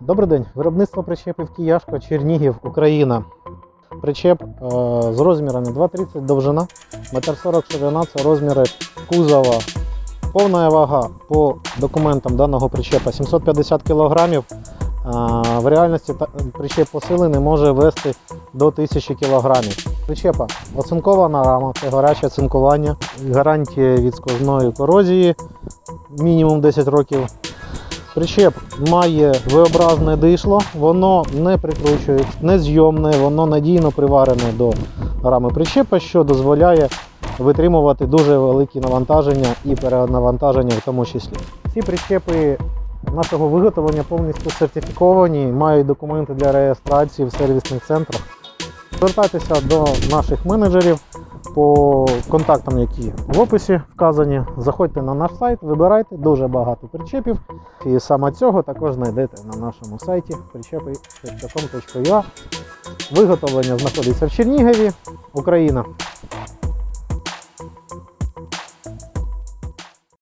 Добрий день. Виробництво причепів Кияшко, Чернігів, Україна. Причеп е, з розмірами 2,30 довжина, 1,40 ширина це розміри кузова. Повна вага по документам даного причепа 750 кг. Е, в реальності причеп посилений може вести до 1000 кг. Причепа оцинкована рама, це гаряче цинкування, гарантія від сквозної корозії мінімум 10 років. Причеп має V-образне дишло, воно не прикручується, не зйомне, воно надійно приварене до рами причепа, що дозволяє витримувати дуже великі навантаження і перенавантаження в тому числі. Всі причепи нашого виготовлення повністю сертифіковані, мають документи для реєстрації в сервісних центрах. Звертайтеся до наших менеджерів по контактам, які в описі вказані. Заходьте на наш сайт, вибирайте дуже багато причепів. І саме цього також знайдете на нашому сайті причепи.com.ua. Виготовлення знаходиться в Чернігові, Україна.